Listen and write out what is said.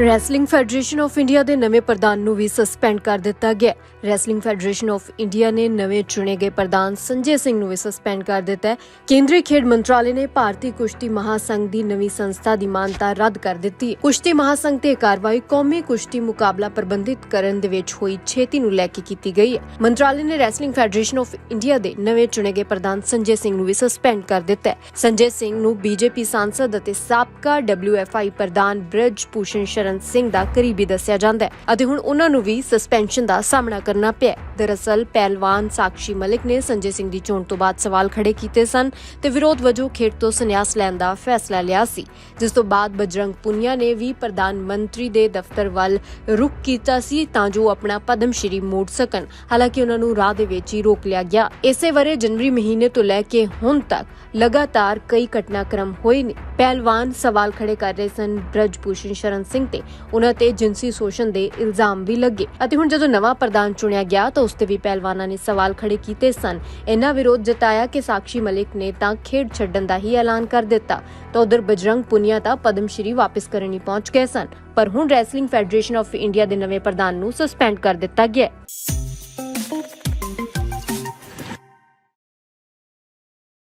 Wrestling federation of India ਦੇ ਨਵੇਂ ਪ੍ਰਧਾਨ ਨੂੰ ਵੀ ਸਸਪੈਂਡ ਕਰ ਦਿੱਤਾ ਗਿਆ ਰੈਸਲਿੰਗ ਫੈਡਰੇਸ਼ਨ ਆਫ ਇੰਡੀਆ ਨੇ ਨਵੇਂ ਚੁਣੇ ਗਏ ਪ੍ਰਧਾਨ ਸੰਜੇ ਸਿੰਘ ਨੂੰ ਵੀ ਸਸਪੈਂਡ ਕਰ ਦਿੱਤਾ ਹੈ। ਕੇਂਦਰੀ ਖੇਡ ਮੰਤਰਾਲੇ ਨੇ ਭਾਰਤੀ ਕੁਸ਼ਤੀ ਮਹਾਸੰਘ ਦੀ ਨਵੀਂ ਸੰਸਥਾ ਦੀ ਮਾਨਤਾ ਰੱਦ ਕਰ ਦਿੱਤੀ ਕੁਸ਼ਤੀ ਮਹਾਸੰਘ ਤੇ ਕਾਰਵਾਈ ਕੌਮੀ ਕੁਸ਼ਤੀ ਮੁਕਾਬਲਾ ਪ੍ਰਬੰਧਿਤ ਕਰਨ ਦੇ ਵਿੱਚ ਹੋਈ ਛੇਤੀ ਨੂੰ ਲੈ ਕੇ ਕੀਤੀ ਗਈ ਹੈ। ਮੰਤਰਾਲੇ ਨੇ ਰੈਸਲਿੰਗ ਫੈਡਰੇਸ਼ਨ ਆਫ ਇੰਡੀਆ ਦੇ ਨਵੇਂ ਚੁਣੇ ਗਏ ਪ੍ਰਧਾਨ ਸੰਜੇ ਸਿੰਘ ਨੂੰ ਵੀ ਸਸਪੈਂਡ ਕਰ ਦਿੱਤਾ ਹੈ। ਸੰਜੇ ਸਿੰਘ ਨੂੰ ਬੀਜੇਪੀ ਸਾਂਸਦ ਅਤੇ ਸਾਬਕਾ WFI ਪ੍ਰਧਾਨ ਬ੍ਰਜ ਭੂਸ਼ਣ ਸ਼ਰਨ ਸਿੰਘ ਦਾ ਕਰੀਬੀ ਦੱਸਿਆ ਜਾਂਦਾ ਹੈ ਅਤੇ ਹੁਣ ਉਹਨਾਂ ਨੂੰ ਵੀ ਸਸਪੈਂਸ਼ਨ ਦਾ ਸਾਹਮਣਾ ਕਰਨਾ ਪਿਆ ਦਰਅਸਲ, ਪਹਿਲਵਾਨ ਸਾਕਸ਼ੀ ਮਲਿਕ ਨੇ ਸੰਜੇ ਸਿੰਘ ਦੀ ਚੋਣ ਤੋਂ ਬਾਅਦ ਸਵਾਲ ਖੜੇ ਕੀਤੇ ਸਨ ਤੇ ਵਿਰੋਧ ਵਜੋਂ ਖੇਡ ਤੋਂ ਸੰਨਿਆਸ ਲੈਣ ਦਾ ਫੈਸਲਾ ਲਿਆ ਸੀ। ਜਿਸ ਤੋਂ ਬਾਅਦ ਬਜਰੰਗ ਪੁਨੀਆ ਨੇ ਵੀ ਪ੍ਰਧਾਨ ਮੰਤਰੀ ਦੇ ਦਫ਼ਤਰ ਵੱਲ ਰੁਕ ਕੀਤਾ ਸੀ ਤਾਂ ਜੋ ਆਪਣਾ ਪਦਮ ਸ਼੍ਰੀ ਮੋੜ ਸਕਣ। ਹਾਲਾਂਕਿ ਉਹਨਾਂ ਨੂੰ ਰਾਹ ਦੇ ਵਿੱਚ ਹੀ ਰੋਕ ਲਿਆ ਗਿਆ। ਇਸੇ ਵਰੇ ਜਨਵਰੀ ਮਹੀਨੇ ਤੋਂ ਲੈ ਕੇ ਹੁਣ ਤੱਕ ਲਗਾਤਾਰ ਕਈ ਘਟਨਾਕ੍ਰਮ ਹੋਏ ਨੇ। ਪਹਿਲਵਾਨ ਸਵਾਲ ਖੜੇ ਕਰ ਰਹੇ ਸਨ। ਬ੍ਰਜ ਭੂਸ਼ਣ ਸ਼ਰਨ ਸਿੰਘ ਤੇ ਉਹਨਾਂ ਤੇ ਜਿੰਸੀ ਸ਼ੋਸ਼ਣ ਦੇ ਇਲਜ਼ਾਮ ਵੀ ਲੱਗੇ। ਅਤੇ ਹੁਣ ਜਦੋਂ ਨਵਾਂ ਪ੍ਰਧਾਨ ਚੁਣਿਆ ਗਿਆ, ਤਾਂ ਉਸ ਤੇ ਵੀ ਪਹਿਲਵਾਨਾਂ ਨੇ ਸਵਾਲ ਖੜੇ ਕੀਤੇ ਸਨ। ਇਹਨਾਂ ਵਿਰੋਧ ਜਤਾਇਆ ਕਿ ਸਾਕਸ਼ੀ ਮਲਿਕ ਨੇ ਤਾਂ ਖੇਡ ਛੱਡਣ ਦਾ ਹੀ ਐਲਾਨ ਕਰ ਦਿੱਤਾ। ਤਾਂ ਉਧਰ ਬਜਰੰਗ ਪੁਨੀਆ ਤਾਂ ਪਦਮ ਸ਼੍ਰੀ ਵਾਪਸ ਕਰਨੀ ਪਹੁੰਚ ਗਏ ਸਨ। ਪਰ ਹੁਣ ਰੈਸਲਿੰਗ ਫੈਡਰੇਸ਼ਨ ਆਫ ਇੰਡੀਆ ਦੇ ਨਵੇਂ ਪ੍ਰਧਾਨ ਨੂੰ ਸਸਪੈਂਡ ਕਰ ਦਿੱਤਾ ਗਿਆ ਹੈ।